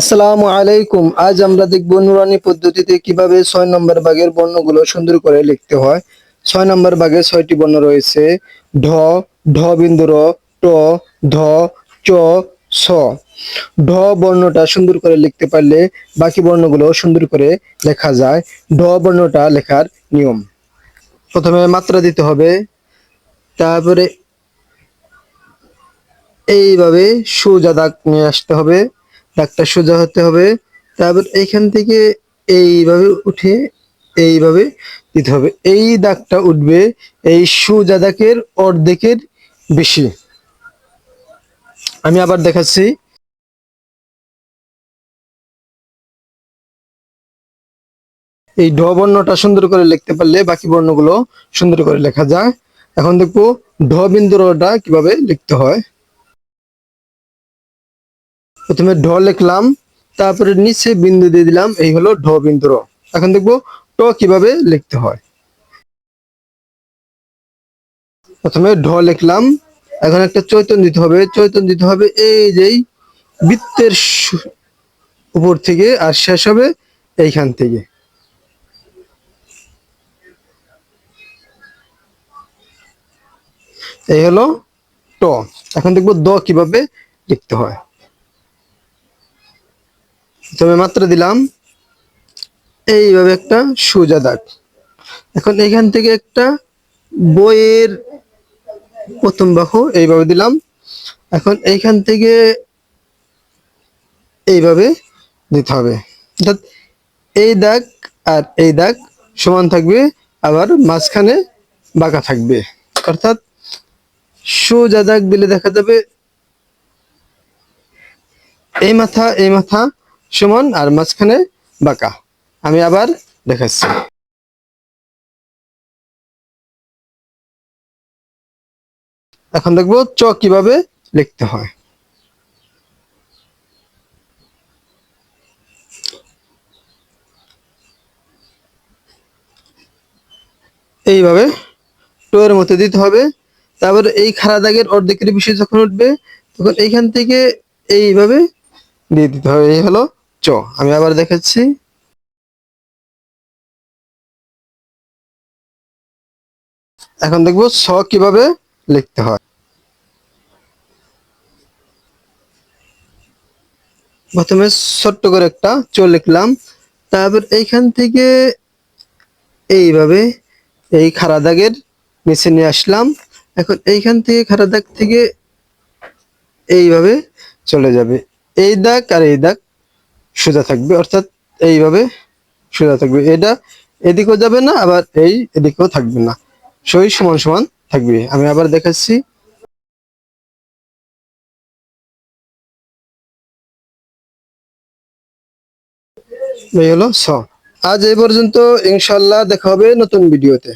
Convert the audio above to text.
আসসালামু আলাইকুম। আজ আমরা দেখব নুরানি পদ্ধতিতে কীভাবে ছয় নম্বর ভাগের বর্ণগুলো সুন্দর করে লিখতে হয়। ছয় নম্বর ভাগে ছয়টি বর্ণ রয়েছে। ঢ ঢ বিন্দু র, ট, ধ, চ ছ ঢ বর্ণটা সুন্দর করে লিখতে পারলে বাকি বর্ণগুলো সুন্দর করে লেখা যায়। ঢ বর্ণটা লেখার নিয়ম। প্রথমে মাত্রা দিতে হবে। তারপরে এইভাবে সোজা দাগ নিয়ে আসতে হবে। দাগটা সোজা হতে হবে। তারপর এইখান থেকে এইভাবে উঠে এইভাবে দিতে হবে। এই দাগটা উঠবে এই সোজা দাগের অর্ধেকের বেশি। আমি আবার দেখাচ্ছি। এই ঢ বর্ণটা সুন্দর করে লিখতে পারলে বাকি বর্ণগুলো সুন্দর করে লেখা যায়। এখন দেখব ঢ বিন্দুরটা কীভাবে লিখতে হয়। প্রথমে ঢ লিখলাম, তারপরে নিচে বিন্দু দিয়ে দিলাম, এই হলো ঢ বিন্দু র। এখন দেখব ট কীভাবে লিখতে হয়। প্রথমে ঢ লিখলাম, এখন একটা চৈতন দিতে হবে, চৈতন দিতে হবে এই যেই বৃত্তের উপর থেকে, আর শেষ হবে এইখান থেকে। এই হলো ট। এখন দেখব দ কীভাবে লিখতে হয়। তবে মাত্রা দিলাম। এইভাবে একটা সোজা দাগ। এখন এখান থেকে একটা বইয়ের প্রথম বাহু এইভাবে দিলাম। এখন এইখান থেকে এইভাবে দিতে হবে। অর্থাৎ এই দাগ আর এই দাগ সমান থাকবে, আবার মাঝখানে বাঁকা থাকবে। অর্থাৎ সোজা দাগ দিলে দেখা যাবে, এই মাথা এই মাথা সমান আর মাঝখানে বাঁকা। আমি আবার দেখাচ্ছি। এখন দেখব চ কীভাবে লিখতে হয়। এইভাবে টোয়ের মধ্যে দিতে হবে। তারপর এই খাড়া দাগের অর্ধেকের বেশি যখন উঠবে, তখন এইখান থেকে এইভাবে দিয়ে দিতে হবে। এই হলো চ, আমি আবার দেখাচ্ছি এখন দেখব ছ কীভাবে লিখতে হয়। প্রথমে ছোট্ট করে একটা চ লিখলাম। তারপর এইখান থেকে এইভাবে এই খারা দাগের নিচে নিয়ে আসলাম। এখন এইখান থেকে খারা দাগ থেকে এইভাবে চলে যাবে। এই দাগ আর এই দাগ। সোজা থাকবে, অর্থাৎ এইভাবে সোজা থাকবে। এটা এদিকেও যাবে না, আবার এই এদিকেও থাকবে না। সই সমান সমান থাকবে। আমি আবার দেখাচ্ছি। এই হলো ছ আজ এই পর্যন্ত ইনশাল্লাহ দেখা হবে নতুন ভিডিওতে।